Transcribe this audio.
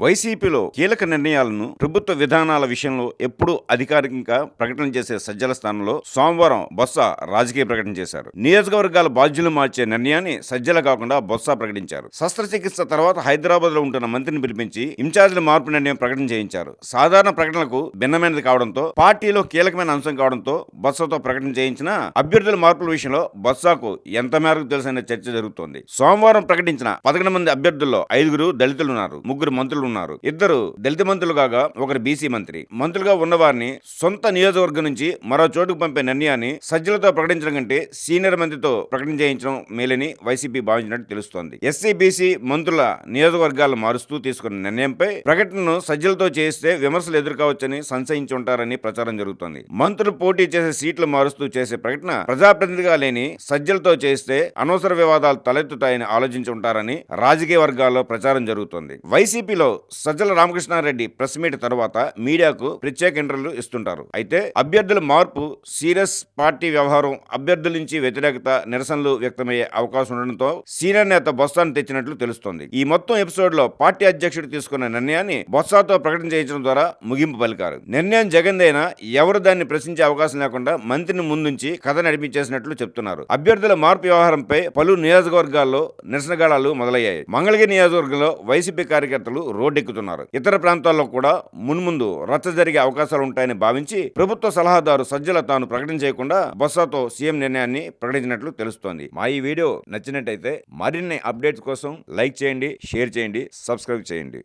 వైసీపీలో కీలక నిర్ణయాలను ప్రభుత్వ విధానాల విషయంలో ఎప్పుడూ అధికారికంగా ప్రకటన చేసే సజ్జల స్థానంలో సోమవారం బొత్స రాజకీయ ప్రకటన చేశారు. నియోజకవర్గాల బాధ్యులు మార్చే నిర్ణయాన్ని సజ్జల కాకుండా బొత్స ప్రకటించారు. శస్త్రచికిత్స తర్వాత హైదరాబాద్లో ఉంటున్న మంత్రిని పిలిపించి ఇన్ఛార్జీల మార్పు నిర్ణయం ప్రకటన చేయించారు. సాధారణ ప్రకటనలకు భిన్నమైనది కావడంతో పార్టీలో కీలకమైన అంశం కావడంతో బొత్సతో ప్రకటన చేయించిన అభ్యర్థుల మార్పుల విషయంలో బొత్సకు ఎంత మేరకు తెలుసనే చర్చ జరుగుతోంది. సోమవారం ప్రకటించిన పదకొండు మంది అభ్యర్థుల్లో ఐదుగురు దళితులు ఉన్నారు ముగ్గురు మంత్రులు ఉన్నారు. ఇద్దరు దళిత మంత్రులు కాగా ఒకరు బీసీ మంత్రి. మంత్రులుగా ఉన్నవారిని సొంత నియోజకవర్గం నుంచి మరో చోటుకు పంపే నిర్ణయాన్ని సజ్జలతో ప్రకటించడం కంటే సీనియర్ మంత్రితో ప్రకటన చేయించడం మేలని వైసీపీ భావించినట్టు తెలుస్తోంది. ఎస్సీ బీసీ మంత్రుల నియోజకవర్గాలు మారుస్తూ తీసుకున్న నిర్ణయంపై ప్రకటనను సజ్జలతో చేస్తే విమర్శలు ఎదుర్కోవచ్చని సంశయించి ఉంటారని ప్రచారం జరుగుతోంది. మంత్రులు పోటీ చేసే సీట్లు మారుస్తూ చేసే ప్రకటన ప్రజాప్రతినిధిగా లేని సజ్జలతో చేస్తే అనవసర వివాదాలు తలెత్తుతాయని ఆలోచించి ఉంటారని రాజకీయ వర్గాల్లో ప్రచారం జరుగుతోంది. వైసీపీలో సజ్జల రామకృష్ణారెడ్డి ప్రెస్ మీట్ తర్వాత మీడియాకు ప్రత్యేక ఇంటర్వ్యూలు ఇస్తుంటారు. అయితే అభ్యర్థుల మార్పు సీరియస్ పార్టీ వ్యవహారం అభ్యర్థుల నుంచి వ్యతిరేకత నిరసనలు వ్యక్తమయ్యే అవకాశం ఉండడంతో సీనియర్ నేత బొత్సాను తెచ్చినట్లు తెలుస్తోంది. ఈ మొత్తం ఎపిసోడ్లో పార్టీ అధ్యక్షుడు తీసుకున్న నిర్ణయాన్ని బొత్సాతో ప్రకటన చేయించడం ద్వారా ముగింపు పలికారు. నిర్ణయం జగన్దైనా ఎవరు దాన్ని ప్రశ్నించే అవకాశం లేకుండా మంత్రిని ముందుంచి కథ నడిపించేసినట్లు చెప్తున్నారు. అభ్యర్థుల మార్పు వ్యవహారంపై పలు నియోజకవర్గాల్లో నిరసనగాళాలు మొదలయ్యాయి. మంగళగిరి నియోజకవర్గంలో వైసీపీ కార్యకర్తలు రోడ్డెక్కుతున్నారు. ఇతర ప్రాంతాల్లో కూడా మున్ముందు రచ్చ జరిగే అవకాశాలు ఉంటాయని భావించి ప్రభుత్వ సలహాదారు సజ్జల తాను ప్రకటన చేయకుండా బొత్సతో సీఎం నిర్ణయాన్ని ప్రకటించినట్లు తెలుస్తోంది. మా ఈ వీడియో నచ్చినట్టయితే మరిన్ని అప్డేట్స్ కోసం లైక్ చేయండి షేర్ చేయండి సబ్స్క్రైబ్ చేయండి.